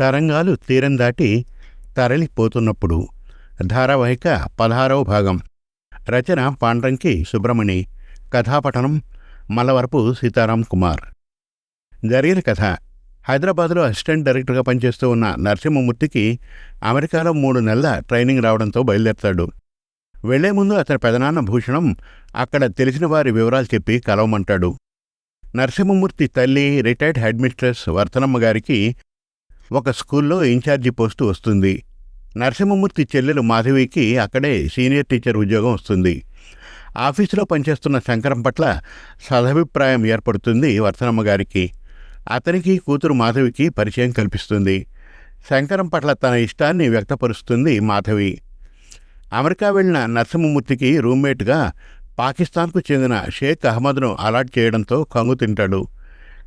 తరంగాలు తీరం దాటి తరలిపోతున్నప్పుడు ధారావాహిక పదహారవ భాగం. రచన పాండ్రంకి సుబ్రమణి కథాపఠనం మల్లవరపు సీతారాం కుమార్. జరిగిన కథ. హైదరాబాద్లో అసిస్టెంట్ డైరెక్టర్గా పనిచేస్తూ ఉన్న నరసింహమూర్తికి అమెరికాలో మూడు నెలల ట్రైనింగ్ రావడంతో బయలుదేరతాడు. వెళ్ళే ముందు అతని పెదనాన్న భూషణం అక్కడ తెలిసిన వారి వివరాలు చెప్పి కలవమంటాడు. నరసింహమూర్తి తల్లి రిటైర్డ్ హెడ్ మిస్ట్రెస్ వర్తనమ్మ గారికి ఒక స్కూల్లో ఇన్ఛార్జి పోస్టు వస్తుంది. నరసింహమూర్తి చెల్లెలు మాధవికి అక్కడే సీనియర్ టీచర్ ఉద్యోగం వస్తుంది. ఆఫీసులో పనిచేస్తున్న శంకరం పట్ల సదభిప్రాయం ఏర్పడుతుంది వర్తనమ్మ గారికి. అతనికి కూతురు మాధవికి పరిచయం కల్పిస్తుంది. శంకరం పట్ల తన ఇష్టాన్ని వ్యక్తపరుస్తుంది మాధవి. అమెరికా వెళ్ళిన నరసింహమూర్తికి రూమ్మేట్గా పాకిస్తాన్కు చెందిన షేక్ అహ్మద్ను అలాట్ చేయడంతో కంగు తింటాడు.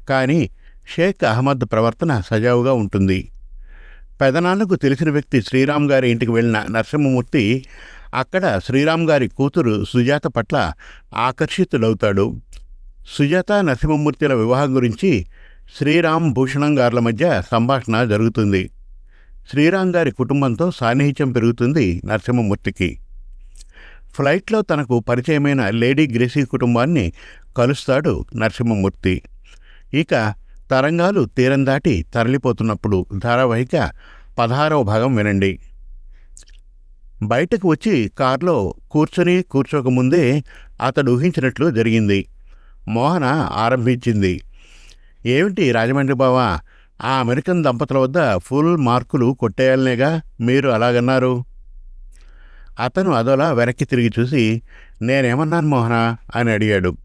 కానీ షేక్ అహ్మద్ ప్రవర్తన సజావుగా ఉంటుంది. పెదనాన్నకు తెలిసిన వ్యక్తి శ్రీరామ్ గారి ఇంటికి వెళ్ళిన నరసింహమూర్తి అక్కడ శ్రీరామ్ గారి కూతురు సుజాత పట్ల ఆకర్షితుడవుతాడు సుజాత నరసింహమూర్తిల వివాహం గురించి శ్రీరామ్ భూషణం గార్ల మధ్య సంభాషణ జరుగుతుంది. శ్రీరామ్ గారి కుటుంబంతో సాన్నిహిత్యం పెరుగుతుంది నరసింహమూర్తికి. ఫ్లైట్లో తనకు పరిచయమైన లేడీ గ్రేసీ కుటుంబాన్ని కలుస్తాడు నరసింహమూర్తి. ఇక తరంగాలు తీరం దాటి తరలిపోతున్నప్పుడు ధారావాహిక పదహారవ భాగం వినండి. బయటకు వచ్చి కారులో కూర్చొని కూర్చోకముందే అతడు ఊహించినట్లు జరిగింది. మోహన ఆరంభించింది. ఏమిటి రాజమండ్రి బావా ఆ అమెరికన్ దంపతుల వద్ద ఫుల్ మార్కులు కొట్టేయాలనేగా మీరు అలాగన్నారు? అతను అదోలా వెనక్కి తిరిగి చూసి నేనేమన్నాను మోహన? అని అడిగాడు.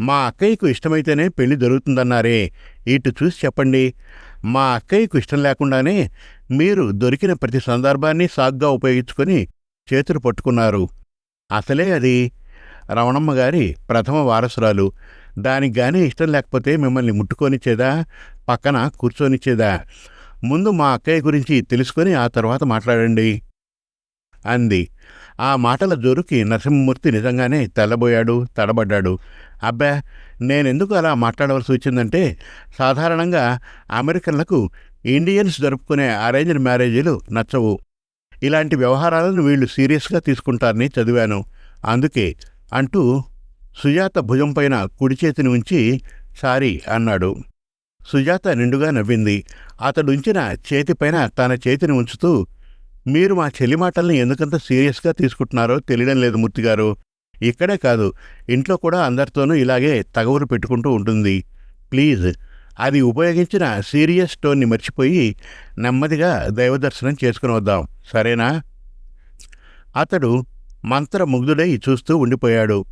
మా అక్కయ్యకు ఇష్టమైతేనే పెళ్ళి జరుగుతుందన్నారే. ఇటు చూసి చెప్పండి. మా అక్కయ్యకు ఇష్టం లేకుండానే మీరు దొరికిన ప్రతి సందర్భాన్ని సాగ్గా ఉపయోగించుకొని చేతులు పట్టుకున్నారు. అసలే అది రమణమ్మ గారి ప్రథమ వారసురాలు. దానికి గానీ ఇష్టం లేకపోతే మిమ్మల్ని ముట్టుకొనిచ్చేదా? పక్కన కూర్చొనిచ్చేదా? ముందు మా అక్కయ్య గురించి తెలుసుకొని ఆ తర్వాత మాట్లాడండి. అంది. ఆ మాటల జోరుకి నరసింహమూర్తి నిజంగానే తెల్లబోయాడు తడబడ్డాడు. అబ్బా నేనెందుకు అలా మాట్లాడవలసి వచ్చిందంటే సాధారణంగా అమెరికన్లకు ఇండియన్స్ జరుపుకునే అరేంజ్డ్ మ్యారేజీలు నచ్చవు. ఇలాంటి వ్యవహారాలను వీళ్ళు సీరియస్గా తీసుకుంటారని చదివాను. అందుకే అంటూ సుజాత భుజంపైన కుడి చేతిని ఉంచి సారీ అన్నాడు. సుజాత నిండుగా నవ్వింది. అతడుంచిన చేతిపైన తన చేతిని ఉంచుతూ మీరు మా చెల్లి మాటల్ని ఎందుకంత సీరియస్గా తీసుకుంటున్నారో తెలియడం లేదు మూర్తిగారు. ఇక్కడే కాదు ఇంట్లో కూడా అందరితోనూ ఇలాగే తగవులు పెట్టుకుంటూ ఉంటుంది. ప్లీజ్. అది ఉపయోగించిన సీరియస్ టోన్ని మర్చిపోయి నెమ్మదిగా దైవదర్శనం చేసుకుని వద్దాం. సరేనా? అతడు మంత్రముగ్ధుడై చూస్తూ ఉండిపోయాడు.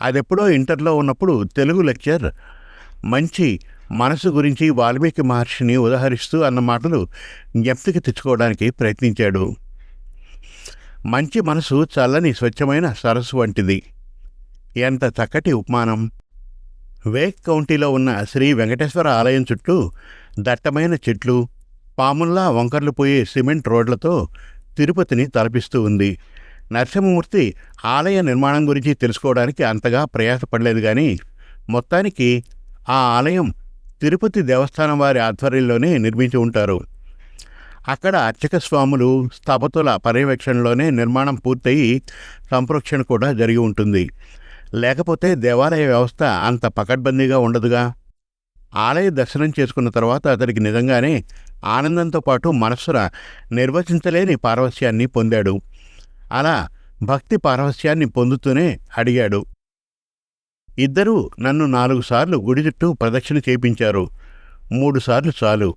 అదెప్పుడో ఇంటర్లో ఉన్నప్పుడు తెలుగు లెక్చర్ మంచి మనసు గురించి వాల్మీకి మహర్షిని ఉదహరిస్తూ అన్న మాటలు జ్ఞప్తికి తెచ్చుకోవడానికి ప్రయత్నించాడు. మంచి మనసు చల్లని స్వచ్ఛమైన సరస్సు వంటిది. ఎంత చక్కటి ఉపమానం. వేక్ కౌంటీలో ఉన్న శ్రీ వెంకటేశ్వర ఆలయం చుట్టూ దట్టమైన చెట్లు పాముల్లా వంకర్లు పోయే సిమెంట్ రోడ్లతో తిరుపతిని తలపిస్తూ ఉంది. నరసింహమూర్తి ఆలయ నిర్మాణం గురించి తెలుసుకోవడానికి అంతగా ప్రయాసపడలేదు కానీ మొత్తానికి ఆ ఆలయం తిరుపతి దేవస్థానం వారి ఆధ్వర్యంలోనే నిర్మించి ఉంటారు. అక్కడ అర్చక స్వాములు స్థపతుల పర్యవేక్షణలోనే నిర్మాణం పూర్తయి సంప్రోక్షణ కూడా జరిగి ఉంటుంది. లేకపోతే దేవాలయ వ్యవస్థ అంత పకడ్బందీగా ఉండదుగా? ఆలయ దర్శనం చేసుకున్న తర్వాత అతనికి నిజంగానే ఆనందంతో పాటు మనస్సున నిర్వచించలేని పారవస్యాన్ని పొందాడు. అలా భక్తి పారవస్యాన్ని పొందుతూనే అడిగాడు. ఇద్దరూ నన్ను నాలుగు సార్లు గుడి చుట్టూ ప్రదక్షిణ చేపించారు మూడుసార్లు చాలు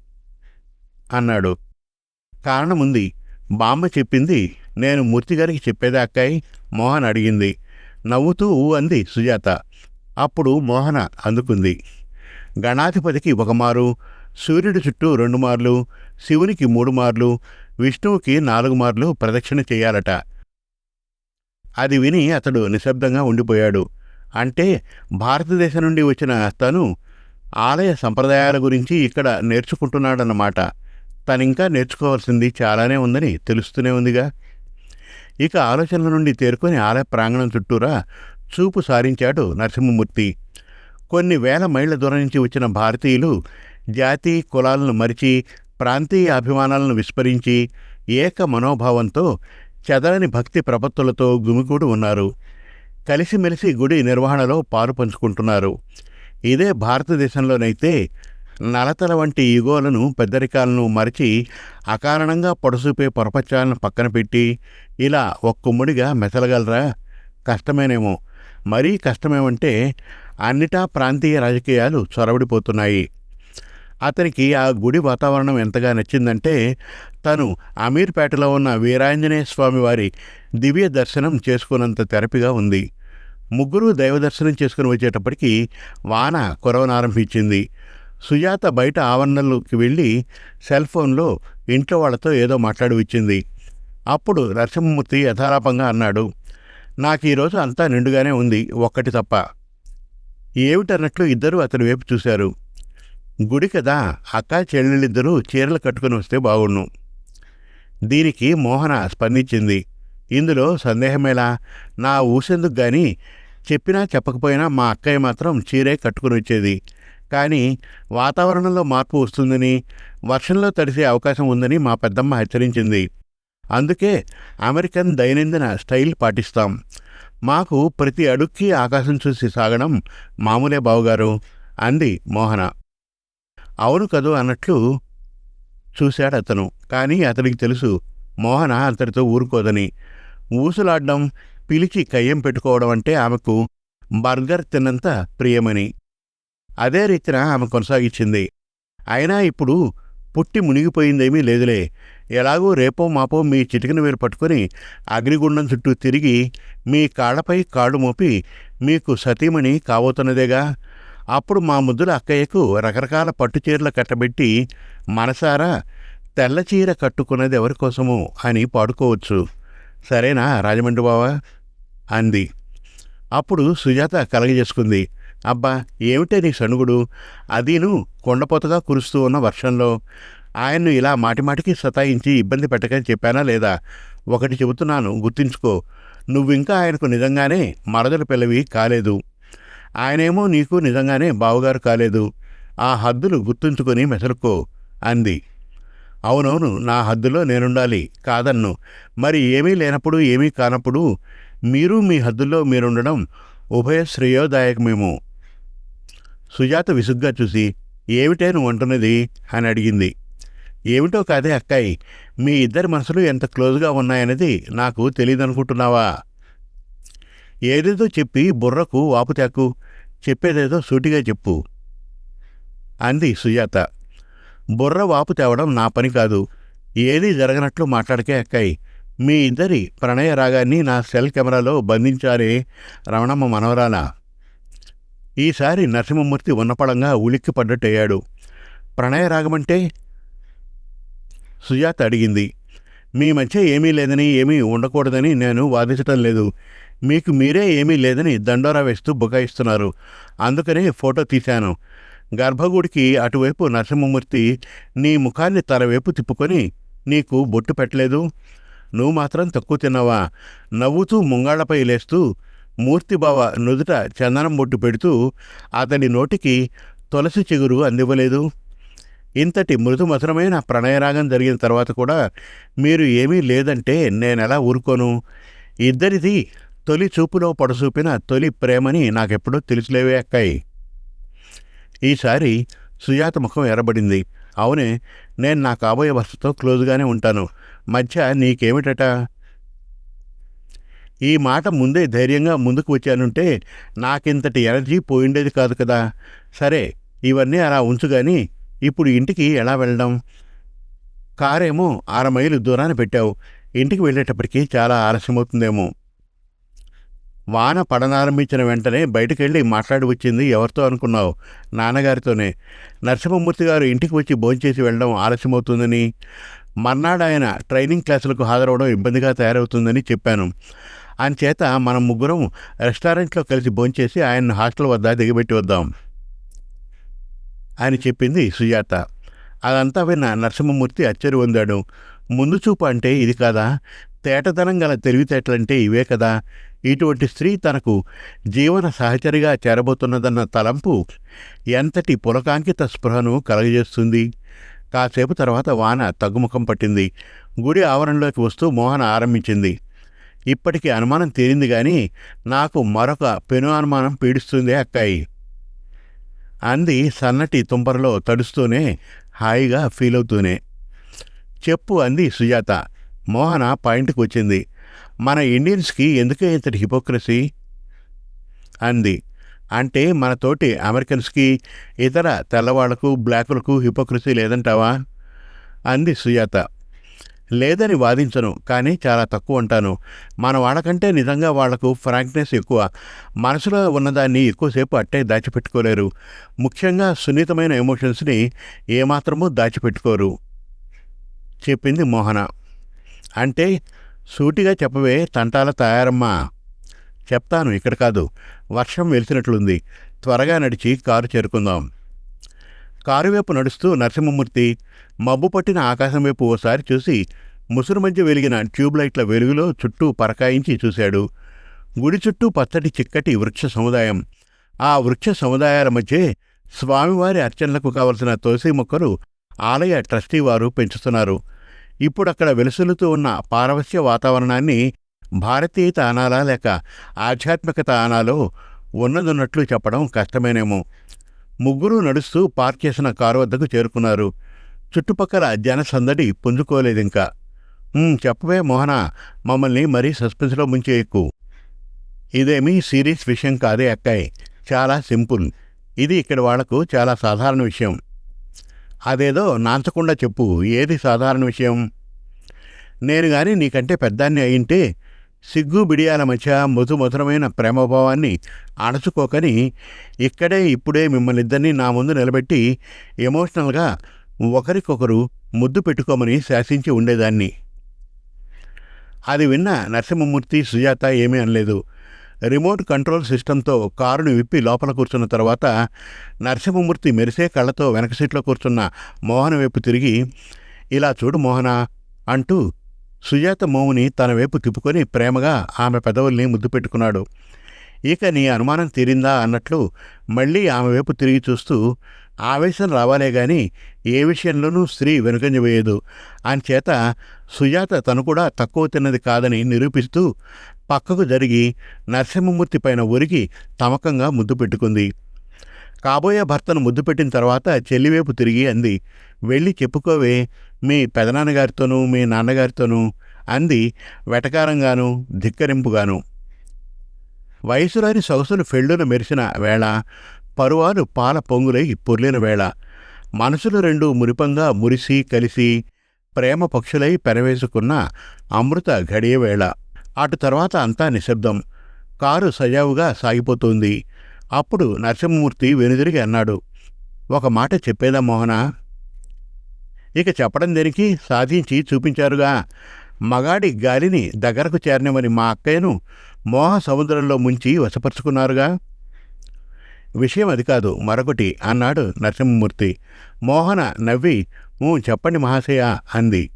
అన్నాడు. కారణముంది. బామ్మ చెప్పింది నేను మూర్తిగారికి చెప్పేదాకాయ్ మోహన్ అడిగింది. నవ్వుతూ ఊ అంది సుజాత. అప్పుడు మోహన అందుకుంది. గణాధిపతికి ఒక మారు సూర్యుడి చుట్టూ రెండు మార్లు శివునికి మూడు మార్లు విష్ణువుకి నాలుగు మార్లు ప్రదక్షిణ చేయాలట. అది విని అతడు నిశ్శబ్దంగా ఉండిపోయాడు. అంటే భారతదేశం నుండి వచ్చిన తను ఆలయ సంప్రదాయాల గురించి ఇక్కడ నేర్చుకుంటున్నాడన్నమాట. తనింకా నేర్చుకోవాల్సింది చాలానే ఉందని తెలుస్తూనే ఉందిగా. ఇక ఆలోచనల నుండి తేరుకొని ఆలయ ప్రాంగణం చుట్టూరా చూపు సారించాడు నరసింహమూర్తి. కొన్ని వేల మైళ్ళ దూరం నుంచి వచ్చిన భారతీయులు జాతి కులాలను మరిచి ప్రాంతీయ అభిమానాలను విస్మరించి ఏక మనోభావంతో చెదరని భక్తి ప్రపత్తులతో గుమిగూడు ఉన్నారు. కలిసిమెలిసి గుడి నిర్వహణలో పాలు పంచుకుంటున్నారు. ఇదే భారతదేశంలోనైతే నలతల వంటి ఈగోలను పెద్దరికాలను మరిచి అకారణంగా పొడసూపే పొరపచ్చాలను పక్కన పెట్టి ఇలా ఒక్కుమ్ముడిగా మెసలగలరా కష్టమేనేమో. మరీ కష్టమేమంటే అన్నిటా ప్రాంతీయ రాజకీయాలు చొరబడిపోతున్నాయి. అతనికి ఆ గుడి వాతావరణం ఎంతగా నచ్చిందంటే తను అమీర్పేటలో ఉన్న వీరాంజనేయ స్వామి వారి దివ్య దర్శనం చేసుకున్నంత తెరపిగా ఉంది. ముగ్గురు దైవ దర్శనం చేసుకుని వచ్చేటప్పటికి వాన కురవనారంభించింది. సుజాత బయట ఆవరణలోకి వెళ్ళి సెల్ ఫోన్లో ఇంట్లో వాళ్ళతో ఏదో మాట్లాడివచ్చింది. అప్పుడు నరసింహమూర్తి యథారాపంగా అన్నాడు నాకు ఈరోజు అంతా నిండుగానే ఉంది ఒక్కటి తప్ప. ఏమిటన్నట్లు ఇద్దరూ అతని వైపు చూశారు. గుడి కదా అక్క చెల్లెళ్ళిద్దరూ చీరలు కట్టుకుని వస్తే బాగుండు. దీనికి మోహన స్పందించింది ఇందులో సందేహమేలా? నా ఊసెందుకు గాని చెప్పినా చెప్పకపోయినా మా అక్కయ్య మాత్రం చీరే కట్టుకుని వచ్చేది. కానీ వాతావరణంలో మార్పు వస్తుందని వర్షంలో తడిసే అవకాశం ఉందని మా పెద్దమ్మ హెచ్చరించింది. అందుకే అమెరికన్ దైనందిన స్టైల్ పాటిస్తాం. మాకు ప్రతి అడుక్కి ఆకాశం చూసి సాగడం మామూలే బావుగారు అంది మోహన. అవును కదూ అన్నట్లు చూశాడు అతను కానీ అతనికి తెలుసు మోహన అతడితో ఊరుకోదని. ఊసులాడ్డం పిలిచి కయ్యం పెట్టుకోవడం అంటే ఆమెకు బర్గర్ తిన్నంత ప్రియమని. అదే రీతిన ఆమె కొనసాగించింది. అయినా ఇప్పుడు పుట్టి మునిగిపోయిందేమీ లేదులే. ఎలాగో రేపో మాపో మీ చిటికిన వేరు పట్టుకొని అగ్నిగుండం చుట్టూ తిరిగి మీ కాళ్ళపై కాళ్ళు మోపి మీకు సతీమణి కాబోతున్నదేగా అప్పుడు మా ముద్దుల అక్కయ్యకు రకరకాల పట్టు చీరలు కట్టబెట్టి మనసారా తెల్ల చీర కట్టుకున్నది ఎవరి కోసము అని పాడుకోవచ్చు. సరేనా రాజమండ్రి బావా? అంది. అప్పుడు సుజాత కలగజేసుకుంది. అబ్బా ఏమిటే నీ సణుగుడు? అదీను కొండపోతగా కురుస్తూ ఉన్న వర్షంలో. ఆయన్ను ఇలా మాటిమాటికి సతాయించి ఇబ్బంది పెట్టకని చెప్పానా లేదా? ఒకటి చెబుతున్నాను గుర్తుంచుకో. నువ్వింకా ఆయనకు నిజంగానే మరదల పిల్లవి కాలేదు. ఆయనేమో నీకు నిజంగానే బావగారు కాలేదు. ఆ హద్దులు గుర్తుంచుకొని మెసరుకో అంది. అవునవును నా హద్దులో నేనుండాలి కాదన్ను. మరి ఏమీ లేనప్పుడు ఏమీ కానప్పుడు మీరు మీ హద్దుల్లో మీరుండడం ఉభయ శ్రేయోదాయకమేమో సుజాత విసుగ్గా చూసి ఏమిటే నువ్వు అంటున్నది అని అడిగింది. ఏమిటో కాదే అక్కాయి మీ ఇద్దరి మనసులు ఎంత క్లోజ్గా ఉన్నాయనేది నాకు తెలియదనుకుంటున్నావా ఏదేదో చెప్పి బుర్రకు వాపు వాపుతాకు చెప్పేదేదో సూటిగా చెప్పు అంది సుజాత. బుర్ర వాపు తేవడం నా పని కాదు. ఏదీ జరగనట్లు మాట్లాడకే అక్కాయి. మీ ఇద్దరి ప్రణయ రాగాన్ని నా సెల్ కెమెరాలో బంధించారే రమణమ్మ మనవరాలా? ఈసారి నరసింహమూర్తి ఉన్నపళంగా ఉలిక్కి పడ్డట్టయ్యాడు ప్రణయ రాగమంటే సుజాత అడిగింది. మీ మధ్య ఏమీ లేదని ఏమీ ఉండకూడదని నేను వాదించటం లేదు. మీకు మీరే ఏమీ లేదని దండోరా వేస్తూ బుకాయిస్తున్నారు. అందుకనే ఫోటో తీశాను. గర్భగుడికి అటువైపు నరసింహమూర్తి నీ ముఖాన్ని తలవైపు తిప్పుకొని నీకు బొట్టు పెట్టలేదు? నువ్వు మాత్రం తక్కువ తిన్నావా? నవ్వుతూ ముంగాళ్ళపై లేస్తూ మూర్తిబావ నుదుట చందనం బొట్టు పెడుతూ అతని నోటికి తులసి చిగురు అందివ్వలేదు. ఇంతటి మృదుమధురమైన ప్రణయరాగం జరిగిన తర్వాత కూడా మీరు ఏమీ లేదంటే నేనెలా ఊరుకోను? ఇద్దరిది తొలి చూపులో పడసూపిన తొలి ప్రేమని నాకెప్పుడూ తెలిసిలేవే అక్కాయి. ఈసారి సుజాత ముఖం ఎర్రబడింది. అవునే నేను నా కాబోయే వస్తుతో క్లోజ్గానే ఉంటాను. మధ్య నీకేమిటట? ఈ మాట ముందే ధైర్యంగా ముందుకు వచ్చానుంటే నాకింతటి ఎనర్జీ పోయిండేది కాదు కదా. సరే ఇవన్నీ అలా ఉంచుగాని ఇప్పుడు ఇంటికి ఎలా వెళ్ళడం? కారేమో అర మైలు దూరాన్ని పెట్టావు. ఇంటికి వెళ్ళేటప్పటికి చాలా ఆలస్యమవుతుందేమో. వాన పడనారంభించిన వెంటనే బయటకెళ్ళి మాట్లాడి వచ్చింది ఎవరితో అనుకున్నావు? నాన్నగారితోనే. నరసింహమూర్తి గారు ఇంటికి వచ్చి భోంచేసి వెళ్ళడం ఆలస్యమవుతుందని మర్నాడు ఆయన ట్రైనింగ్ క్లాసులకు హాజరవడం ఇబ్బందిగా తయారవుతుందని చెప్పాను. చేత మనం ముగ్గురం రెస్టారెంట్లో కలిసి భోంచేసి ఆయన హాస్టల్ వద్ద దిగబెట్టి వద్దాం అని చెప్పింది సుజాత. అదంతా విన్న నరసింహమూర్తి అచ్చరి పొందాడు. ముందు చూపు అంటే ఇది కాదా? తేటతనం గల తెలివితేటలంటే ఇవే కదా? ఇటువంటి స్త్రీ తనకు జీవన సహచరిగా చేరబోతున్నదన్న తలంపు ఎంతటి పులకాంకిత స్పృహను కలగజేస్తుంది? కాసేపు తర్వాత వాన తగ్గుముఖం పట్టింది. గుడి ఆవరణలోకి వస్తూ మోహన ఆరంభించింది. ఇప్పటికి అనుమానం తీరింది గాని నాకు మరొక పెను అనుమానం పీడిస్తుంది అక్కాయి. అంది సన్నటి తుంపరలో తడుస్తూనే హాయిగా ఫీల్ అవుతూనే చెప్పు అంది సుజాత. మోహన పాయింట్కి వచ్చింది మన ఇండియన్స్కి ఎందుకే ఇంతటి హిపోక్రసీ? అంది. అంటే మనతోటి అమెరికన్స్కి ఇతర తెల్లవాళ్ళకు బ్లాకులకు హిపోక్రసీ లేదంటావా? అంది సుజాత. లేదని వాదించను కానీ చాలా తక్కువ అంటాను. మన వాళ్ళకంటే నిజంగా వాళ్ళకు ఫ్రాంక్నెస్ ఎక్కువ. మనసులో ఉన్నదాన్ని ఎక్కువసేపు అట్టే దాచిపెట్టుకోలేరు. ముఖ్యంగా సున్నితమైన ఎమోషన్స్ని ఏమాత్రమూ దాచిపెట్టుకోరు చెప్పింది మోహన. అంటే సూటిగా చెప్పవే తంటాల తయారమ్మా. చెప్తాను ఇక్కడ కాదు. వర్షం వెలిసినట్లుంది. త్వరగా నడిచి కారు చేరుకుందాం. కారువైపు నడుస్తూ నరసింహమూర్తి మబ్బు పట్టిన ఆకాశం వైపు ఓసారి చూసి ముసురు మధ్య వెలిగిన ట్యూబ్లైట్ల వెలుగులో చుట్టూ పరకాయించి చూశాడు. గుడి చుట్టూ పచ్చటి చిక్కటి వృక్ష సముదాయం. ఆ వృక్ష సముదాయాల మధ్య స్వామివారి అర్చనలకు కావలసిన తులసి మొక్కలు ఆలయ ట్రస్టీ వారు పెంచుతున్నారు. ఇప్పుడక్కడ వెలుసులుతూ ఉన్న పారవస్య వాతావరణాన్ని భారతీయత అనాలా లేక ఆధ్యాత్మికత అనాలో ఉన్నదున్నట్లు చెప్పడం కష్టమేనేమో. ముగ్గురూ నడుస్తూ పార్క్ చేసిన కారు వద్దకు చేరుకున్నారు. చుట్టుపక్కల జనసందడి పుంజుకోలేదింకా. చెప్పవే మోహన మమ్మల్ని మరీ సస్పెన్స్లో ముంచేయకు. ఇదేమీ సీరియస్ విషయం కాదే అక్కాయ్. చాలా సింపుల్. ఇది ఇక్కడ వాళ్ళకు చాలా సాధారణ విషయం. అదేదో నాంచకుండా చెప్పు ఏది సాధారణ విషయం? నేను గాని నీకంటే పెద్దాన్ని అయింటే సిగ్గు బిడియాల మధ్య మధుమధురమైన ప్రేమభావాన్ని అణచుకోకని ఇక్కడే ఇప్పుడే మిమ్మల్నిద్దరినీ నా ముందు నిలబెట్టి ఎమోషనల్గా ఒకరికొకరు ముద్దు పెట్టుకోమని శాసించి ఉండేదాన్ని. అది విన్న నరసింహమూర్తి సుజాత ఏమీ అనలేదు. రిమోట్ కంట్రోల్ సిస్టంతో కారును విప్పి లోపల కూర్చున్న తర్వాత నరసింహమూర్తి మెరిసే కళ్ళతో వెనక సీట్లో కూర్చున్న మోహన వైపు తిరిగి ఇలా చూడు మోహన అంటూ సుజాత మోముని తన వైపు తిప్పుకొని ప్రేమగా ఆమె పెదవుల్ని ముద్దు పెట్టుకున్నాడు. ఇక నీ అనుమానం తీరిందా అన్నట్లు మళ్ళీ ఆమె వైపు తిరిగి చూస్తూ ఆవేశం రావాలే గాని ఏ విషయంలోనూ స్త్రీ వెనుకంజవేయదు అంచేత సుజాత తను కూడా తక్కువ తిన్నది కాదని నిరూపిస్తూ పక్కకు జరిగి నరసింహమూర్తి పైన ఒరిగి తమకంగా ముద్దు పెట్టుకుంది. కాబోయే భర్తను ముద్దు పెట్టిన తర్వాత చెల్లివైపు తిరిగి అంది వెళ్ళి చెప్పుకోవే. మీ పెదనాన్నగారితోనూ మీ నాన్నగారితోనూ అంది వెటకారంగాను ధిక్కరింపుగాను. వయసులోని సొగసులు ఫెళ్ళున మెరిసిన వేళ పరువాలు పాల పొంగులై పొర్లిన వేళ మనసులు రెండు మురిపంగా మురిసి కలిసి ప్రేమ పక్షులై పెనవేసుకున్న అమృత ఘడియ వేళ. అటు తర్వాత అంతా నిశ్శబ్దం. కారు సజావుగా సాగిపోతుంది. అప్పుడు నరసింహమూర్తి వెనుదిరిగి అన్నాడు ఒక మాట చెప్పేదా మోహనా? ఇక చెప్పడం దేనికి? సాధించి చూపించారుగా. మగాడి గాలిని దగ్గరకు చేరనివని మా అక్కయ్యను మోహ సముద్రంలో ముంచి వశపరుచుకున్నారుగా. విషయం అది కాదు మరొకటి అన్నాడు నరసింహమూర్తి. మోహన నవ్వి "ఊ, చెప్పండి మహాశయ అంది.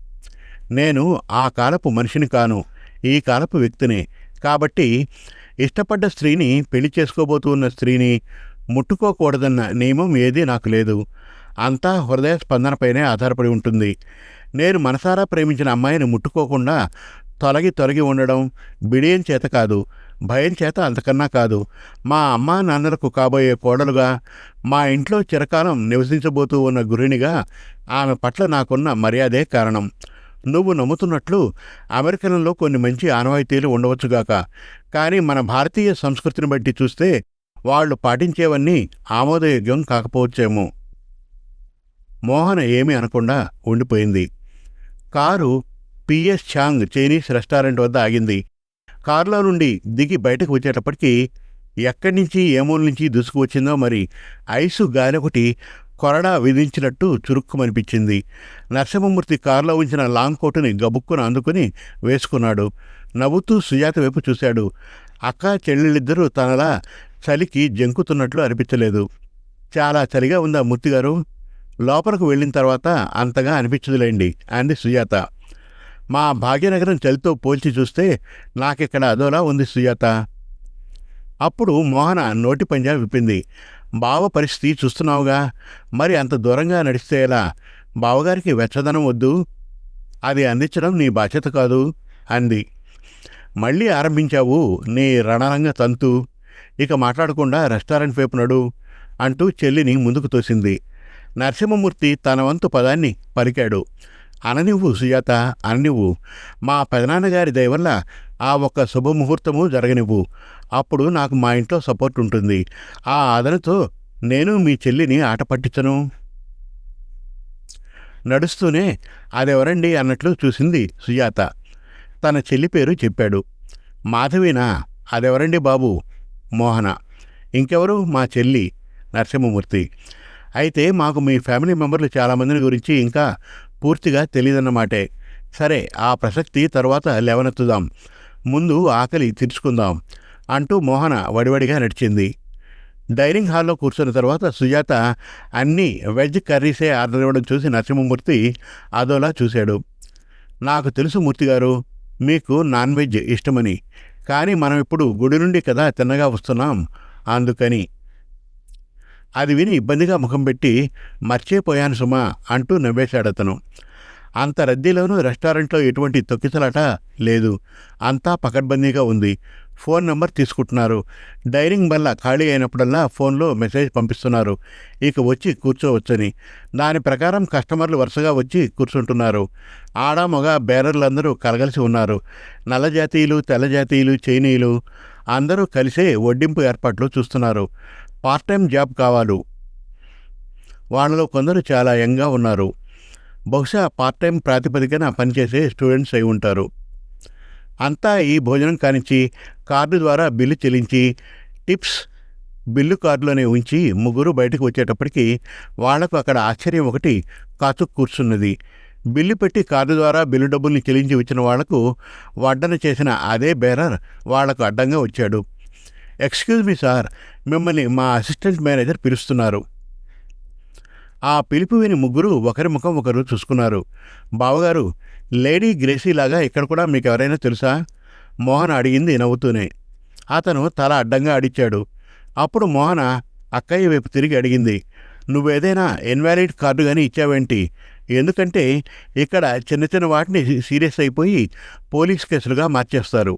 నేను ఆ కాలపు మనిషిని కాను ఈ కాలపు వ్యక్తిని. కాబట్టి ఇష్టపడ్డ స్త్రీని పెళ్ళి చేసుకోబోతూ ఉన్న స్త్రీని ముట్టుకోకూడదన్న నియమం ఏదీ నాకు లేదు. అంతా హృదయ స్పందనపైనే ఆధారపడి ఉంటుంది. నేను మనసారా ప్రేమించిన అమ్మాయిని ముట్టుకోకుండా తొలగి తొలగి ఉండడం బిడియం చేత కాదు భయం చేత అంతకన్నా కాదు. మా అమ్మా నాన్నలకు కాబోయే కోడలుగా మా ఇంట్లో చిరకాలం నివసించబోతూ ఉన్న గృహిణిగా ఆమె పట్ల నాకున్న మర్యాదే కారణం. నువ్వు నమ్ముతున్నట్లు అమెరికన్లో కొన్ని మంచి ఆనవాయితీలు ఉండవచ్చుగాక కానీ మన భారతీయ సంస్కృతిని బట్టి చూస్తే వాళ్ళు పాటించేవన్నీ ఆమోదయోగ్యం కాకపోవచ్చేమో. మోహన ఏమీ అనకుండా ఉండిపోయింది. Car PS Chang Chinese restaurant వద్ద ఆగింది. కారులో నుండి దిగి బయటకు వచ్చేటప్పటికి ఎక్కడి నుంచి ఏమూల నుంచి దూసుకు వచ్చిందో మరి ఐసు గాలి ఒకటి కొరడా విధించినట్టు చురుక్కుమనిపించింది. నరసింహమూర్తి కారులో ఉంచిన లాంగ్ కోటుని గబుక్కున అందుకుని వేసుకున్నాడు. నవ్వుతూ సుజాత వైపు చూశాడు. అక్క చెల్లెళ్ళిద్దరూ తనలా చలికి జంకుతున్నట్లు అనిపించలేదు. చాలా చలిగా ఉందా మూర్తిగారు? లోపలకు వెళ్ళిన తర్వాత అంతగా అనిపించదులేండి అంది సుజాత. మా భాగ్యనగరం చలితో పోల్చి చూస్తే నాకిక్కడ అదోలా ఉంది సుజాత. అప్పుడు మోహన నోటి పంజా విప్పింది. బావ పరిస్థితి చూస్తున్నావుగా? మరి అంత దూరంగా నడిస్తే ఎలా? బావగారికి వెచ్చదనం వద్దు. అది అందించడం నీ బాధ్యత కాదు అంది. మళ్ళీ ఆరంభించావు నీ రణరంగ తంతు. ఇక మాట్లాడకుండా రెస్టారెంట్ వైపు నడు అంటూ చెల్లిని ముందుకు తోసింది. నరసింహమూర్తి తన వంతు పదాన్ని పలికాడు. అననివ్వు సుజాత అననివ్వు. మా పెదనాన్నగారి దయవల్ల ఆ ఒక్క శుభముహూర్తము జరగనివ్వు. అప్పుడు నాకు మా ఇంట్లో సపోర్ట్ ఉంటుంది. ఆ ఆదనతో నేను మీ చెల్లిని ఆట పట్టించను. నడుస్తూనే అదెవరండి అన్నట్లు చూసింది సుజాత. తన చెల్లి పేరు చెప్పాడు. మాధవీనా? అదెవరండి బాబు? మోహన. ఇంకెవరు? మా చెల్లి నరసింహమూర్తి. అయితే మాకు మీ ఫ్యామిలీ మెంబర్లు చాలామందిని గురించి ఇంకా పూర్తిగా తెలియదన్నమాటే సరే ఆ ప్రసక్తి తర్వాత లేవనెత్తుదాం. ముందు ఆకలి తీర్చుకుందాం అంటూ మోహన వడివడిగా నడిచింది. డైనింగ్ హాల్లో కూర్చున్న తర్వాత సుజాత అన్ని వెజ్ కర్రీసే ఆర్డర్ ఇవ్వడం చూసి నరసింహమూర్తి అదోలా చూశాడు. నాకు తెలుసు మూర్తి గారు మీకు నాన్ వెజ్ ఇష్టమని కానీ మనం ఇప్పుడు గుడి నుండి కదా తిన్నగా వస్తున్నాం అందుకని. అది విని ఇబ్బందిగా ముఖం పెట్టి మర్చిపోయాను సుమా అంటూ నవ్వేశాడు అతను అంత రద్దీలోనూ రెస్టారెంట్లో ఎటువంటి తొక్కిసలాట లేదు. అంతా పకడ్బందీగా ఉంది. ఫోన్ నెంబర్ తీసుకుంటున్నారు. డైనింగ్ వల్ల ఖాళీ అయినప్పుడల్లా ఫోన్లో మెసేజ్ పంపిస్తున్నారు. ఇక వచ్చి కూర్చోవచ్చని. దాని ప్రకారం కస్టమర్లు వరుసగా వచ్చి కూర్చుంటున్నారు. ఆడ మగ బేరర్లందరూ కలగలిసి ఉన్నారు. నల్ల జాతీయులు తెల్ల జాతీయులు చైనీయులు అందరూ కలిసే వడ్డింపు ఏర్పాట్లు చూస్తున్నారు. పార్ట్ టైం జాబ్ కావాలి. వాళ్ళలో కొందరు చాలా యంగా ఉన్నారు. బహుశా పార్ట్ టైం ప్రాతిపదికన పనిచేసే స్టూడెంట్స్ అయి ఉంటారు. అంతా ఈ భోజనం కానించి కార్డు ద్వారా బిల్లు చెల్లించి టిప్స్ బిల్లు కార్డులోనే ఉంచి ముగ్గురు బయటకు వచ్చేటప్పటికి వాళ్ళకు అక్కడ ఆశ్చర్యం ఒకటి కాచు కూర్చున్నది. బిల్లు పెట్టి కార్డు ద్వారా బిల్లు డబ్బుల్ని చెల్లించి వచ్చిన వాళ్ళకు వడ్డన చేసిన అదే బేరర్ వాళ్ళకు అడ్డంగా వచ్చాడు. ఎక్స్క్యూజ్ మీ సార్ మిమ్మల్ని మా అసిస్టెంట్ మేనేజర్ పిలుస్తున్నారు. ఆ పిలుపు విని ముగ్గురు ఒకరి ముఖం ఒకరు చూసుకున్నారు. బావగారు లేడీ గ్రేసీ లాగా ఇక్కడ కూడా మీకు ఎవరైనా తెలుసా? మోహన్ అడిగింది నవ్వుతూనే. అతను తల అడ్డంగా అడిచాడు. అప్పుడు మోహన అక్కయ్య వైపు తిరిగి అడిగింది నువ్వేదైనా ఇన్వాలిడ్ కార్డు కానీ ఇచ్చావేంటి? ఎందుకంటే ఇక్కడ చిన్న చిన్న వాటిని సీరియస్ అయిపోయి పోలీస్ కేసులుగా మార్చేస్తారు.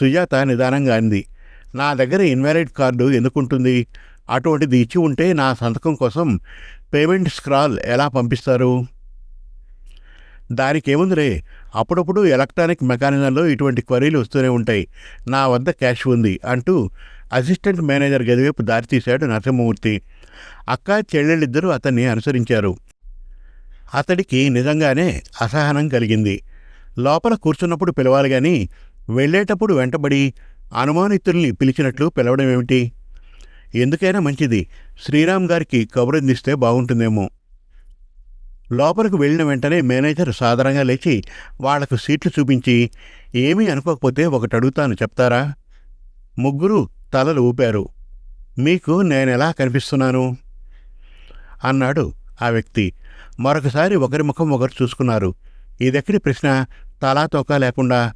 సుజాత నిదానంగా అంది నా దగ్గర ఇన్వాలిడ్ కార్డు ఎందుకుంటుంది? అటువంటిది ఇచ్చి ఉంటే నా సంతకం కోసం పేమెంట్ స్క్రాల్ ఎలా పంపిస్తారు? దానికేముందిరే అప్పుడప్పుడు ఎలక్ట్రానిక్ మెకానిజంలో ఇటువంటి క్వరీలు వస్తూనే ఉంటాయి. నా వద్ద క్యాష్ ఉంది అంటూ అసిస్టెంట్ మేనేజర్ గదివైపు దారితీశాడు నరసింహమూర్తి. అక్క చెల్లెళ్ళిద్దరూ అతన్ని అనుసరించారు. అతడికి నిజంగానే అసహనం కలిగింది. లోపల కూర్చున్నప్పుడు పిలవాలి కానీ వెళ్ళేటప్పుడు వెంటబడి అనుమానితుల్ని పిలిచినట్లు పిలవడం ఏమిటి? ఎందుకైనా మంచిది. శ్రీరామ్ గారికి కబురందిస్తే బాగుంటుందేమో. లోపలికి వెళ్ళిన వెంటనే మేనేజర్ సాధారణంగా లేచి వాళ్ళకు సీట్లు చూపించి ఏమీ అనుకోకపోతే ఒకటి అడుగుతాను చెప్తారా? ముగ్గురు తలలు ఊపారు. మీకు నేనెలా కనిపిస్తున్నాను? అన్నాడు ఆ వ్యక్తి. మరొకసారి ఒకరి ముఖం ఒకరు చూసుకున్నారు. ఇదెక్కడి ప్రశ్న? తలా తోక లేకుండా.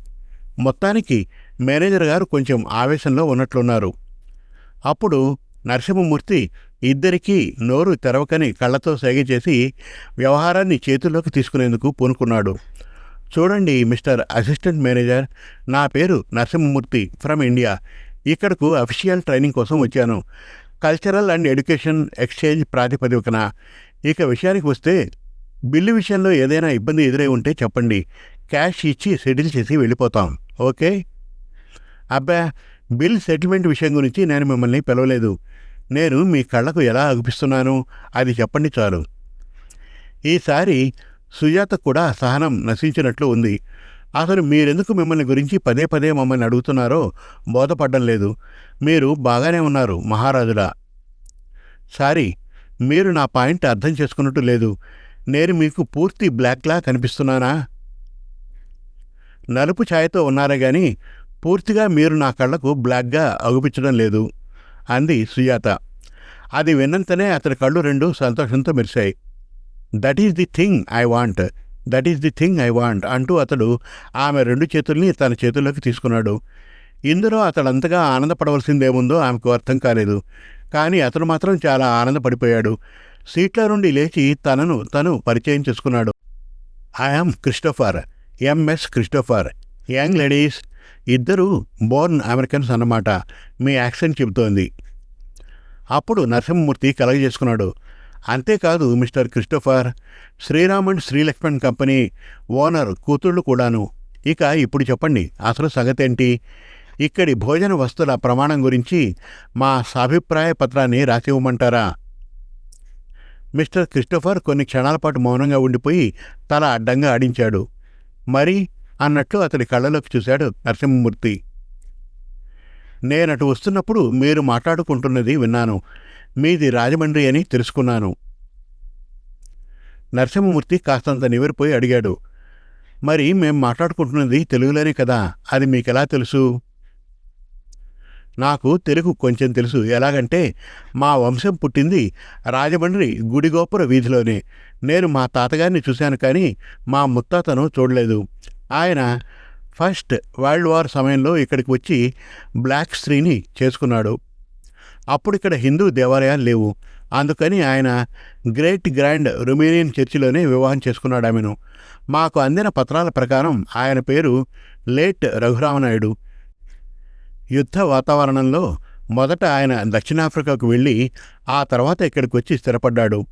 మొత్తానికి మేనేజర్ గారు కొంచెం ఆవేశంలో ఉన్నట్లున్నారు. అప్పుడు నరసింహమూర్తి ఇద్దరికీ నోరు తెరవకని కళ్ళతో సైగ చేసి వ్యవహారాన్ని చేతుల్లోకి తీసుకునేందుకు పూనుకున్నాడు. చూడండి మిస్టర్ అసిస్టెంట్ మేనేజర్ నా పేరు నరసింహమూర్తి ఫ్రమ్ ఇండియా. ఇక్కడకు అఫీషియల్ ట్రైనింగ్ కోసం వచ్చాను. కల్చరల్ అండ్ ఎడ్యుకేషన్ ఎక్స్చేంజ్ ప్రాతిపదికన. ఇక విషయానికి వస్తే బిల్లు విషయంలో ఏదైనా ఇబ్బంది ఎదురై ఉంటే చెప్పండి. క్యాష్ ఇచ్చి సెటిల్ చేసి వెళ్ళిపోతాం. ఓకే? అబ్బా బిల్ సెటిల్మెంట్ విషయం గురించి నేను మిమ్మల్ని పిలవలేదు. నేను మీ కళ్ళకు ఎలా అగుపిస్తున్నాను అది చెప్పండి చాలు. ఈసారి సుజాత కూడా సహనం నశించినట్లు ఉంది. అసలు మీరెందుకు మిమ్మల్ని గురించి పదే పదే మమ్మల్ని అడుగుతున్నారో బోధపడ్డం లేదు. మీరు బాగానే ఉన్నారు మహారాజులా సారీ మీరు నా పాయింట్ అర్థం చేసుకున్నట్టు లేదు. నేను మీకు పూర్తి బ్లాక్లా కనిపిస్తున్నానా? నలుపు ఛాయతో ఉన్నారే కానీ పూర్తిగా మీరు నా కళ్ళకు బ్లాక్గా అగుపించడం లేదు అంది సుజాత. అది విన్నంతనే అతని కళ్ళు రెండు సంతోషంతో మెరిశాయి. That is the thing I want that is the thing I want అంటూ అతడు ఆమె రెండు చేతుల్ని తన చేతుల్లోకి తీసుకున్నాడు. ఇందులో అతడంతగా ఆనందపడవలసిందేముందో ఆమెకు అర్థం కాలేదు. కానీ అతను మాత్రం చాలా ఆనందపడిపోయాడు. సీట్ల నుండి లేచి తనను తను పరిచయం చేసుకున్నాడు. I'm Christopher Ms Christopher young ladies ఇద్దరు బోర్న్ అమెరికన్స్ అన్నమాట. మీ యాక్సెంట్ చెబుతోంది. అప్పుడు నరసింహమూర్తి కలగజేసుకున్నాడు. అంతేకాదు mister Christopher Sriram and Srilakshman company owner కూతుళ్ళు కూడాను. ఇక ఇప్పుడు చెప్పండి అసలు సంగతేంటి? ఇక్కడి భోజన వస్తువుల ప్రమాణం గురించి మా సాభిప్రాయ పత్రాన్ని రాసి ఇవ్వమంటారా? మిస్టర్ క్రిస్టోఫర్ కొన్ని క్షణాల పాటు మౌనంగా ఉండిపోయి తల అడ్డంగా ఆడించాడు. మరి అన్నట్లు అతడి కళ్ళలోకి చూశాడు నరసింహమూర్తి. నేనటు వస్తున్నప్పుడు మీరు మాట్లాడుకుంటున్నది విన్నాను. మీది రాజమండ్రి అని తెలుసుకున్నాను. నరసింహమూర్తి కాస్తంత నివరిపోయి అడిగాడు. మరి మేం మాట్లాడుకుంటున్నది తెలుగులోనే కదా అది మీకెలా తెలుసు? నాకు తెలుగు కొంచెం తెలుసు. ఎలాగంటే మా వంశం పుట్టింది రాజమండ్రి గుడిగోపుర వీధిలోనే. నేను మా తాతగారిని చూశాను కానీ మా ముత్తాతను చూడలేదు. ఆయన ఫస్ట్ వరల్డ్ వార్ సమయంలో ఇక్కడికి వచ్చి బ్లాక్ స్త్రీని చేసుకున్నాడు. అప్పుడు ఇక్కడ హిందూ దేవాలయాలు లేవు. అందుకని ఆయన గ్రేట్ గ్రాండ్ రొమేనియన్ చర్చిలోనే వివాహం చేసుకున్నాడు ఆమెను. మాకు అందిన పత్రాల ప్రకారం ఆయన పేరు లేట్ రఘురామనాయుడు. యుద్ధ వాతావరణంలో మొదట ఆయన దక్షిణాఫ్రికాకు వెళ్ళి ఆ తర్వాత ఇక్కడికి వచ్చి స్థిరపడ్డాడు.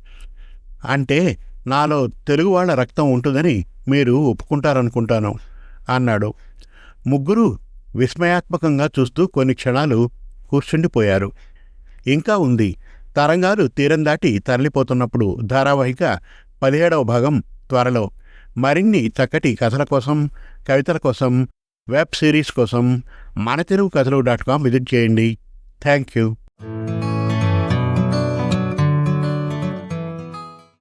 అంటే నాలో తెలుగు వాళ్ళ రక్తం ఉంటుందని మీరు ఒప్పుకుంటారనుకుంటాను అన్నాడు. ముగ్గురు విస్మయాత్మకంగా చూస్తూ కొన్ని క్షణాలు కూర్చుండిపోయారు. ఇంకా ఉంది. తరంగాలు తీరం దాటి తరలిపోతున్నప్పుడు ధారావాహిక పదిహేడవ భాగం త్వరలో. మరిన్ని చక్కటి కథల కోసం కవితల కోసం వెబ్ సిరీస్ కోసం మన Telugu Kathalu dot com visit చేయండి. Thank you.